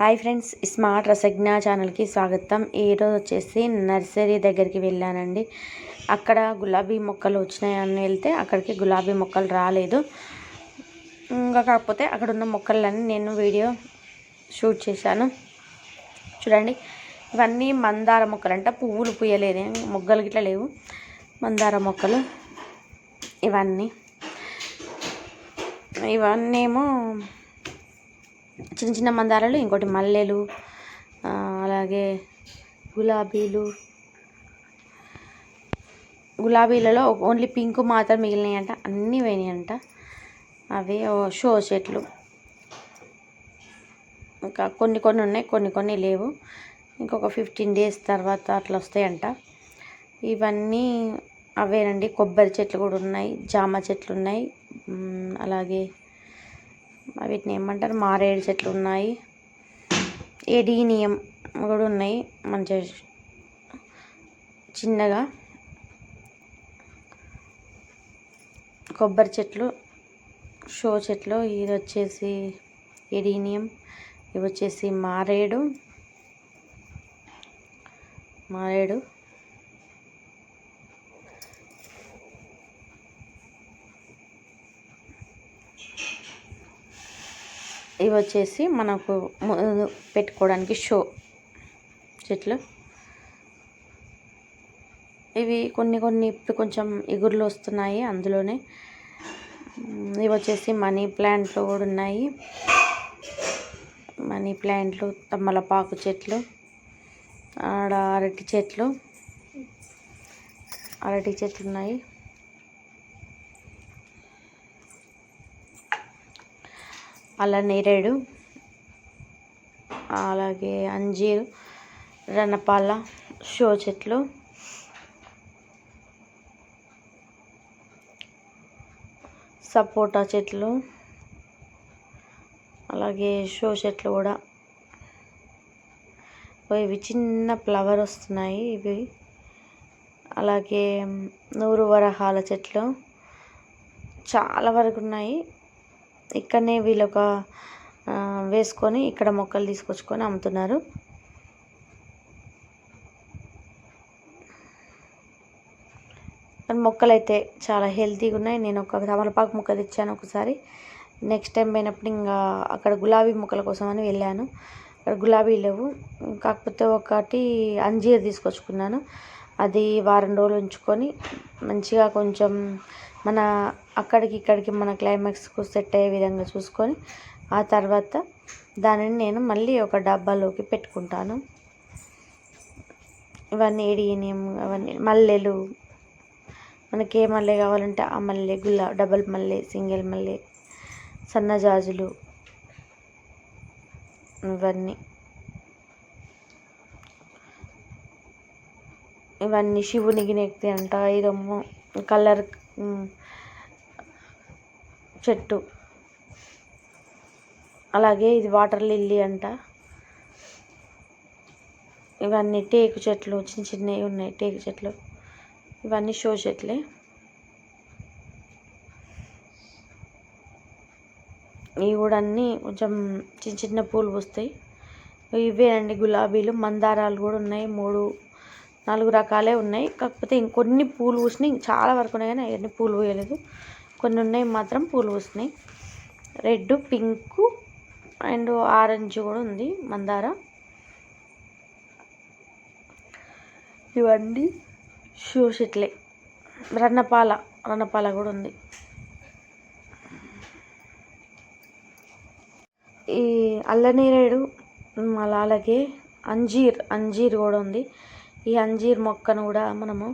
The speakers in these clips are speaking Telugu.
హాయ్ ఫ్రెండ్స్ స్మార్ట్ రసజ్ఞ ఛానల్కి స్వాగతం. ఈరోజు వచ్చేసి నర్సరీ దగ్గరికి వెళ్ళానండి. అక్కడ గులాబీ మొక్కలు వచ్చినాయని వెళ్తే అక్కడికి గులాబీ మొక్కలు రాలేదు. ఇంకా కాకపోతే అక్కడ ఉన్న మొక్కలన్నీ నేను వీడియో షూట్ చేశాను. చూడండి ఇవన్నీ మందార మొక్కలు అంట పువ్వులు పూయలేదు మొగ్గలు గిట్లా లేవు. మందార మొక్కలు ఇవన్నీ. ఇవన్నీ ఏమో చిన్న చిన్న మందారాలు ఇంకోటి మల్లెలు అలాగే గులాబీలు. గులాబీలలో ఓన్లీ పింక్ మాత్రం మిగిలినాయి అంట అన్నీ పోయినాయి అంట అవి షో చెట్లు ఇంకా కొన్ని కొన్ని ఉన్నాయి కొన్ని కొన్ని లేవు. ఇంకొక ఫిఫ్టీన్ డేస్ తర్వాత అట్లా వస్తాయంట. ఇవన్నీ అవేనండి కొబ్బరి చెట్లు కూడా ఉన్నాయి జామ చెట్లు ఉన్నాయి అలాగే వీటిని ఏమంటారు? మారేడు చెట్లు ఉన్నాయి. ఎడీనియం కూడా ఉన్నాయి. మంచిగా చిన్నగా. కొబ్బరి చెట్లు షో చెట్లు ఇది వచ్చేసి ఎడీనియం ఇవి వచ్చేసి మారేడు. మారేడు. ఇవి వచ్చేసి మనకు పెట్టుకోవడానికి షో చెట్లు. ఇవి కొన్ని కొన్ని ఇప్పుడు కొంచెం ఎగురులు వస్తున్నాయి అందులోనే. ఇవి వచ్చేసి మనీ ప్లాంట్లు కూడా ఉన్నాయి. మనీ ప్లాంట్లు తమ్మలపాకు చెట్లు ఆడ అరటి చెట్లు. అరటి చెట్లు ఉన్నాయి. అలా నేరేడు అలాగే అంజీరు రణపాల షో చెట్లు సపోటా చెట్లు అలాగే షో చెట్లు కూడా. ఇవి చిన్న ఫ్లవర్ వస్తున్నాయి ఇవి. అలాగే నూరు వరహాల చెట్లు. చాలా వరకు ఉన్నాయి. ఇక్కడనే వీళ్ళొక వేసుకొని ఇక్కడ మొక్కలు తీసుకొచ్చుకొని అమ్ముతున్నారు. మొక్కలు అయితే చాలా హెల్తీగా ఉన్నాయి. నేను ఒక తమలపాకు మొక్క తెచ్చాను ఒకసారి. నెక్స్ట్ టైం పోయినప్పుడు ఇంకా అక్కడ గులాబీ మొక్కల కోసం అని వెళ్ళాను. అక్కడ గులాబీ లేవు. కాకపోతే ఒకటి అంజీర్ తీసుకొచ్చుకున్నాను. అది వారం రోజులు ఉంచుకొని మంచిగా కొంచెం మన అక్కడికి ఇక్కడికి మన క్లైమాక్స్కు సెట్ అయ్యే విధంగా చూసుకొని ఆ తర్వాత దానిని నేను మళ్ళీ ఒక డబ్బాలోకి పెట్టుకుంటాను. ఇవన్నీ ఏడియనియం అవన్నీ మల్లెలు మనకి ఏ మల్లె కావాలంటే ఆ మల్లె గుల్ల డబల్ మల్లె సింగిల్ మల్లె సన్నజాజులు ఇవన్నీ. ఇవన్నీ శివునికి నెక్తి అంట ఇదమ్మో కలర్ చెట్టు. అలాగే ఇది వాటర్ లిల్లీ అంట. ఇవన్నీ టేకు చెట్లు చిన్న చిన్నవి ఉన్నాయి టేకు చెట్లు. ఇవన్నీ షో చెట్లే. ఇవి కూడా అన్నీ కొంచెం చిన్న చిన్న పూలు పూస్తాయి. ఇవేనండి గులాబీలు మందారాలు కూడా ఉన్నాయి. మూడు నాలుగు రకాలే ఉన్నాయి. కాకపోతే ఇంకొన్ని పూలు పూసినాయి చాలా వరకు ఉన్నాయి కానీ అవన్నీ పూలు పూయలేదు. కొన్ని ఉన్నాయి మాత్రం పూలు పూసినాయి రెడ్ పింక్ అండ్ ఆరెంజ్ కూడా ఉంది మందార. ఇవన్నీ షూ షిట్లే రన్నపాల రన్నపాల కూడా ఉంది. ఈ అల్లనేరేడు మళ్ళీ అలాగే అంజీర్ అంజీర్ కూడా ఉంది. ఈ అంజీర్ మొక్కను కూడా మనము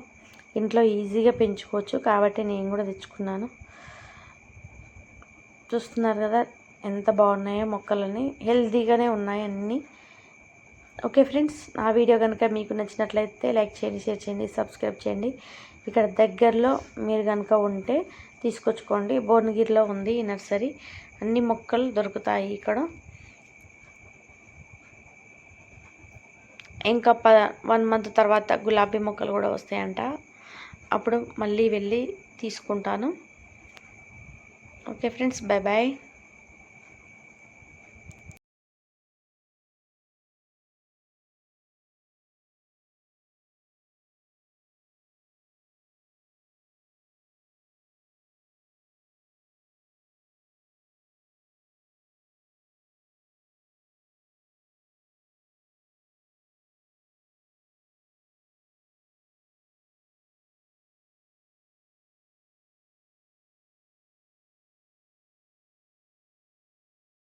ఇంట్లో ఈజీగా పెంచుకోవచ్చు. కాబట్టి నేను కూడా తెచ్చుకున్నాను. చూస్తున్నారు కదా ఎంత బాగున్నాయో మొక్కలని హెల్తీగానే ఉన్నాయి అన్నీ. ఓకే ఫ్రెండ్స్ నా వీడియో కనుక మీకు నచ్చినట్లయితే లైక్ చేయండి షేర్ చేయండి సబ్స్క్రైబ్ చేయండి. ఇక్కడ దగ్గరలో మీరు కనుక ఉంటే తీసుకొచ్చుకోండి. భువనగిరిలో ఉంది ఈ నర్సరీ. అన్ని మొక్కలు దొరుకుతాయి ఇక్కడ. ఇంకా ప వన్ మంత్ తర్వాత గులాబీ మొక్కలు కూడా వస్తాయంట. అప్పుడు మళ్ళీ వెళ్ళి తీసుకుంటాను. Okay friends bye bye